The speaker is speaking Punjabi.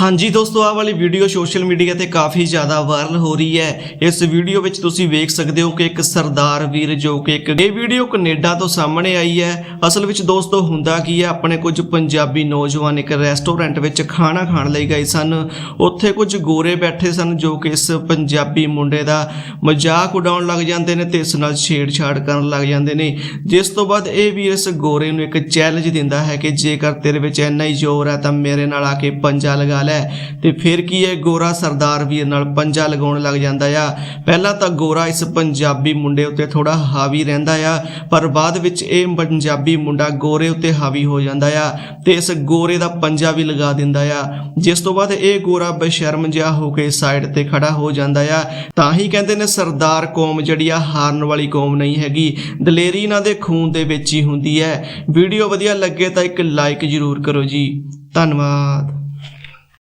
ਹਾਂਜੀ ਦੋਸਤੋ, ਆਹ ਵਾਲੀ ਵੀਡੀਓ ਸੋਸ਼ਲ ਮੀਡੀਆ ਤੇ ਕਾਫੀ ਜ਼ਿਆਦਾ ਵਾਇਰਲ ਹੋ ਰਹੀ ਹੈ। ਇਸ ਵੀਡੀਓ ਵਿੱਚ ਤੁਸੀਂ ਵੇਖ ਸਕਦੇ ਹੋ ਕਿ ਇੱਕ ਸਰਦਾਰ ਵੀਰ ਜੋ ਕਿ ਇੱਕ ਇਹ ਵੀਡੀਓ ਕੈਨੇਡਾ ਤੋਂ ਸਾਹਮਣੇ ਆਈ ਹੈ। ਅਸਲ ਵਿੱਚ ਦੋਸਤੋ, ਹੁੰਦਾ ਕੀ ਹੈ, ਆਪਣੇ ਕੁਝ ਪੰਜਾਬੀ ਨੌਜਵਾਨ ਇੱਕ ਰੈਸਟੋਰੈਂਟ ਵਿੱਚ ਖਾਣਾ ਖਾਣ ਲਈ ਗਏ ਸਨ। ਉੱਥੇ ਕੁਝ ਗੋਰੇ ਬੈਠੇ ਸਨ ਜੋ ਕਿ ਇਸ ਪੰਜਾਬੀ ਮੁੰਡੇ ਦਾ ਮਜ਼ਾਕ ਉਡਾਉਣ ਲੱਗ ਜਾਂਦੇ ਨੇ ਤੇ ਇਸ ਨਾਲ ਛੇੜਛਾੜ ਕਰਨ ਲੱਗ ਜਾਂਦੇ ਨੇ। ਜਿਸ ਤੋਂ ਬਾਅਦ ਇਹ ਵੀਰ ਇਸ ਗੋਰੇ ਨੂੰ ਇੱਕ ਚੈਲੰਜ ਦਿੰਦਾ ਹੈ ਕਿ ਜੇਕਰ ਤੇਰੇ ਵਿੱਚ ਇੰਨਾ ਹੀ ਜ਼ੋਰ ਹੈ ਤਾਂ ਮੇਰੇ ਨਾਲ ਆ ਕੇ ਪੰਜਾ ਲਗਾ ਲੈ। ਤੇ ਫਿਰ ਕੀ ਹੈ, ਗੋਰਾ ਸਰਦਾਰ ਵੀਰ ਨਾਲ ਪੰਜਾ ਲਗਾਉਣ ਲੱਗ ਜਾਂਦਾ ਆ। ਪਹਿਲਾਂ ਤਾਂ ਗੋਰਾ ਇਸ ਪੰਜਾਬੀ ਮੁੰਡੇ ਉੱਤੇ ਥੋੜਾ ਹਾਵੀ ਰਹਿੰਦਾ ਆ, ਪਰ ਬਾਅਦ ਵਿੱਚ ਇਹ ਪੰਜਾਬੀ ਮੁੰਡਾ ਗੋਰੇ ਉੱਤੇ ਹਾਵੀ ਹੋ ਜਾਂਦਾ ਆ ਤੇ ਇਸ ਗੋਰੇ ਦਾ ਪੰਜਾ ਵੀ ਲਗਾ ਦਿੰਦਾ ਆ। ਜਿਸ ਤੋਂ ਬਾਅਦ ਇਹ ਗੋਰਾ ਬੇਸ਼ਰਮ ਜਿਹਾ ਹੋ ਕੇ ਸਾਈਡ ਤੇ ਖੜਾ ਹੋ ਜਾਂਦਾ ਆ। ਤਾਂ ਹੀ ਕਹਿੰਦੇ ਨੇ ਸਰਦਾਰ ਕੌਮ ਜਿਹੜੀ ਆ, ਹਾਰਨ ਵਾਲੀ ਕੌਮ ਨਹੀਂ ਹੈਗੀ। ਦਲੇਰੀ ਇਹਨਾਂ ਦੇ ਖੂਨ ਦੇ ਵਿੱਚ ਹੀ ਹੁੰਦੀ ਹੈ। ਵੀਡੀਓ ਵਧੀਆ ਲੱਗੇ ਤਾਂ ਇੱਕ ਲਾਈਕ ਜ਼ਰੂਰ ਕਰੋ ਜੀ। ਧੰਨਵਾਦ।